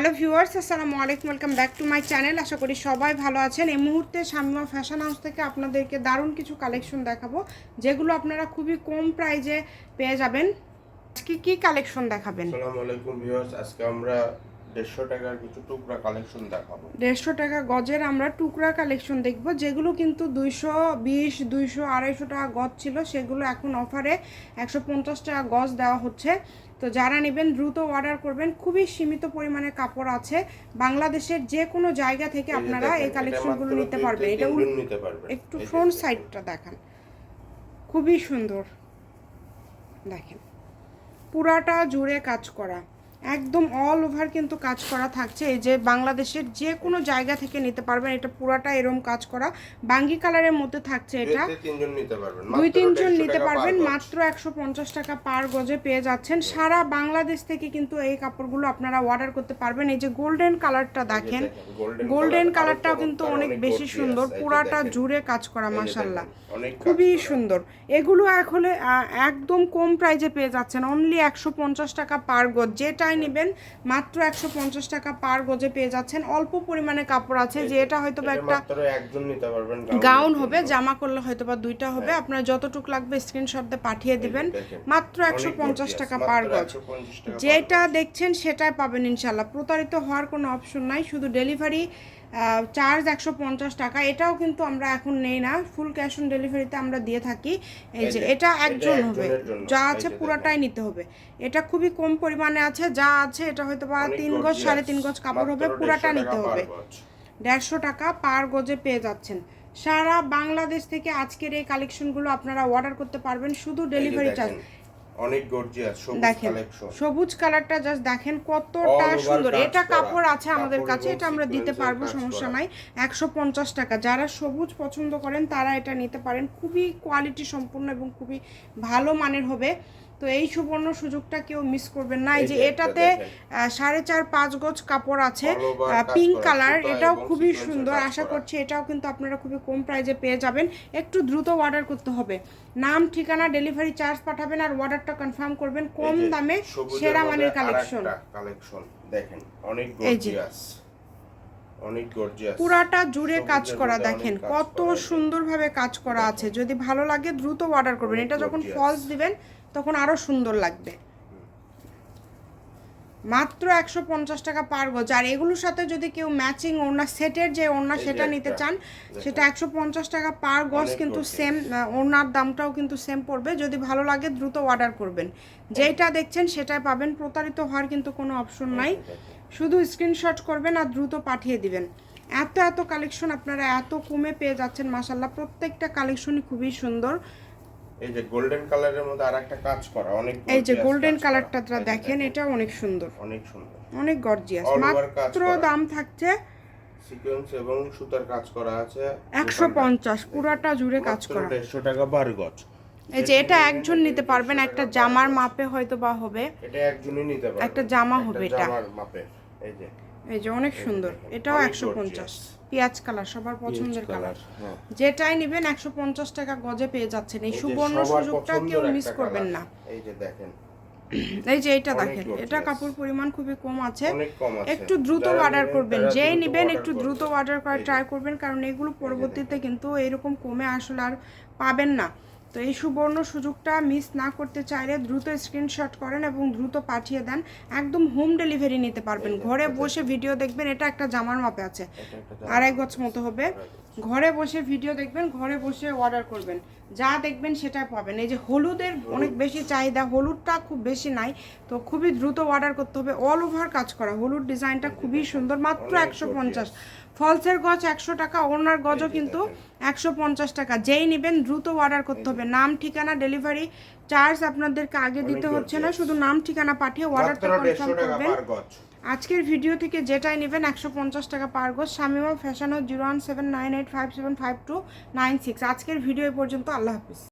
Hello viewers, আসসালামু আলাইকুম, welcome back to my channel. আশা করি সবাই ভালো আছেন। এই মুহূর্তে শামিমা ফ্যাশন হাউস থেকে আপনাদেরকে দারুণ কিছু কালেকশন দেখাবো, যেগুলো আপনারা খুবই কম প্রাইজে পেয়ে যাবেন। আজকে কি কালেকশন দেখাবেন? আসসালামু আলাইকুম ভিউয়ার্স, আজকে আমরা দেড়শো টাকার কিছু টুকরা কালেকশন দেখাবো। দেড়শো টাকা গজের আমরা টুকরা কালেকশন দেখব। যেগুলো কিন্তু দুইশো বিশ দুইশো আড়াইশো টাকা গজ ছিল সেগুলো এখন অফারে একশো পঞ্চাশ টাকা গজ দেওয়া হচ্ছে। তো যারা নেবেন দ্রুত অর্ডার করবেন। খুবই সীমিত পরিমাণে কাপড় আছে। বাংলাদেশের যে কোনো জায়গা থেকে আপনারা এই কালেকশনগুলো নিতে পারবেন। এটা নিতে পারবেন। একটু ফ্রন্ট। সাইডটা দেখান। খুবই সুন্দর। দেখেন। পুরাটা জুড়ে কাজ করা। একদম অল ওভার কিন্তু কাজ করা থাকছে। এই যে বাংলাদেশের যে কোনো জায়গা থেকে নিতে পারবেন এটা পুরাটা এরম কাজ করা। বাঙ্গি কালারের মধ্যে থাকছে এটা। দুই তিনজন নিতে পারবেন মাত্র একশো পঞ্চাশ টাকা পার গজে পেয়ে যাচ্ছেন। সারা বাংলাদেশ থেকে কিন্তু এই কাপড়গুলো আপনারা অর্ডার করতে পারবেন। এই যে গোল্ডেন কালারটা দেখেন গোল্ডেন কালারটাও কিন্তু অনেক বেশি সুন্দর পুরাটা জুড়ে কাজ করা মাসাল্লাহ খুবই সুন্দর। এগুলো এখন একদম কম প্রাইজে পেয়ে যাচ্ছেন। অনলি একশো পঞ্চাশ টাকা পার গজ যেটাই নেবেন। মাত্র একশো পঞ্চাশ টাকা পার গজে পেয়ে যাচ্ছেন। অল্প পরিমাণে কাপড় আছে। যে এটা হয়তো বা একটা গাউন হবে জামা করলে হয়তো বা দুইটা হবে। আপনার যতটুক লাগবে স্ক্রিনশট দিয়ে পাঠিয়ে দিবেন। মাত্র একশো পঞ্চাশ টাকা পার গজ। 150 টাকা per যেটা দেখছেন সেটাই পাবেন ইনশাল্লাহ প্রতারিত হওয়ার কোনো অপশন নাই। শুধু ডেলিভারি চার্জ একশো পঞ্চাশ টাকা। এটাও কিন্তু আমরা এখন নেই না। ফুল ক্যাশ অন ডেলিভারিতে আমরা দিয়ে থাকি। এই যে এটা একজন হবে। যা আছে পুরাটাই নিতে হবে। এটা খুবই কম পরিমাণে আছে। যা আছে এটা হয়তো বা তিন গজ সাড়ে তিন গজ কাপড় হবে। পুরাটা নিতে হবে। দেড়শো টাকা পার গজে পেয়ে যাচ্ছেন। সারা বাংলাদেশ থেকে আজকের এই কালেকশনগুলো আপনারা অর্ডার করতে পারবেন। শুধু ডেলিভারি চার্জ অনেক গর্জিয়াস সবুজ কালেকশন সবুজ কালারটা জাস্ট দেখেন কতটা সুন্দর। এটা কাপড় আছে আমাদের কাছে এটা আমরা দিতে পারব সমস্যা। নাই। একশো পঞ্চাশ টাকা। যারা সবুজ পছন্দ করেন তারা এটা নিতে পারেন। খুবই কোয়ালিটি সম্পূর্ণ এবং খুবই ভালো মানের হবে। তো এই সুবর্ণ সুযোগটা কেউ মিস করবেন না। এই যে এটাতে সাড়ে চার পাঁচ গজ কাপড় আছে পিঙ্ক কালার এটাও খুবই সুন্দর। আশা করছি এটাও কিন্তু আপনারা খুবই কম প্রাইজে পেয়ে যাবেন। একটু দ্রুত অর্ডার করতে হবে। নাম ঠিকানা ডেলিভারি চার্জ পাঠাবেন আর অর্ডারটা কনফার্ম করবেন কম দামে সেরা মানের কালেকশন কালেকশন দেখেন অনেক। গর্জিয়াস অনেক গর্জিয়াস পুরাটা জুড়ে কাজ করা দেখেন কত সুন্দরভাবে কাজ করা আছে। যদি ভালো লাগে দ্রুত অর্ডার করবেন। এটা যখন ফলস দিবেন তখন আরও সুন্দর লাগবে। মাত্র একশো পঞ্চাশ টাকা পার গজ আর এগুলোর সাথে যদি কেউ ম্যাচিং ওড়না সেটের যে ওড়না সেটা নিতে চান সেটা একশো পঞ্চাশ টাকা পার গজ কিন্তু সেম ওড়নার দামটাও কিন্তু সেম পড়বে। যদি ভালো লাগে দ্রুত অর্ডার করবেন। যেটা দেখছেন সেটাই পাবেন। প্রতারিত হওয়ার কিন্তু কোনো অপশন নাই। শুধু স্ক্রিনশট করবেন আর দ্রুত পাঠিয়ে দিবেন। এত এত কালেকশন আপনারা এত কমে পেয়ে যাচ্ছেন মাসাল্লাহ প্রত্যেকটা কালেকশনই খুবই সুন্দর। এই যে গোল্ডেন কালারের মধ্যে আরেকটা কাজ করা অনেক এই যে গোল্ডেন কালারটা দেখেন এটা অনেক সুন্দর। অনেক সুন্দর। অনেক গর্জিয়াস মাত্র দাম থাকছে সিকোয়েন্স এবং সুতার কাজ করা আছে। একশো পঞ্চাশ পুরাটা জুড়ে কাজ করা। দেড়শো টাকা বার গজ। এই যে এটা একজন নিতে পারবেন একটা জামার মাপে হয়তো বা হবে। এটা একজনই নিতে পারবে একটা জামা হবে এটা। জামার মাপে। এই যে। এই যে অনেক সুন্দর। এটাও একশো পঞ্চাশ। পেঁয়াজ কালার সবার পছন্দের কালার হ্যাঁ। যেটাই নেবেন একশো পঞ্চাশ টাকা গজে পেয়ে যাচ্ছেন। এই সুবর্ণ সুযোগটা কেউ মিস করবেন না। এই যে দেখেন। এই যে এটা দেখেন এটা কাপড় পরিমাণ খুবই কম আছে। একটু দ্রুত অর্ডার করবেন। যেই নেবেন একটু দ্রুত অর্ডার করার ট্রাই করবেন কারণ এগুলো পরবর্তীতে কিন্তু এরকম কমে আসলে আর পাবেন না। তো এই সুবর্ণ সুযোগটা মিস না করতে চাইলে দ্রুত স্ক্রিনশট করেন এবং দ্রুত পাঠিয়ে দেন। একদম হোম ডেলিভারি নিতে পারবেন। ঘরে বসে ভিডিও দেখবেন এটা একটা জামার মাপে আছে। আড়াই গজ মতো হবে। ঘরে বসে ভিডিও দেখবেন ঘরে বসে অর্ডার করবেন। যা দেখবেন সেটাই পাবেন। এই যে হলুদের অনেক বেশি চাহিদা হলুদটা খুব বেশি নাই। তো খুবই দ্রুত অর্ডার করতে হবে। অল ওভার কাজ করা। হলুদ ডিজাইনটা খুবই সুন্দর। মাত্র একশো পঞ্চাশ। ফলসের গজ একশো টাকা ওনার গজও কিন্তু একশো পঞ্চাশ টাকা। যেই নেবেন দ্রুত অর্ডার করতে হবে। নাম ঠিকানা ডেলিভারি চার্জ আপনাদেরকে আগে দিতে হচ্ছে না শুধু নাম ঠিকানা পাঠিয়ে অর্ডারটা কনফার্ম করবেন। আজকের ভিডিও থেকে যেটাই নেবেন একশো পঞ্চাশ টাকা পার গোজ। Shamima fashion zero one seven nine eight five seven five two nine six. আজকের ভিডিও পর্যন্ত। আল্লাহ হাফিজ।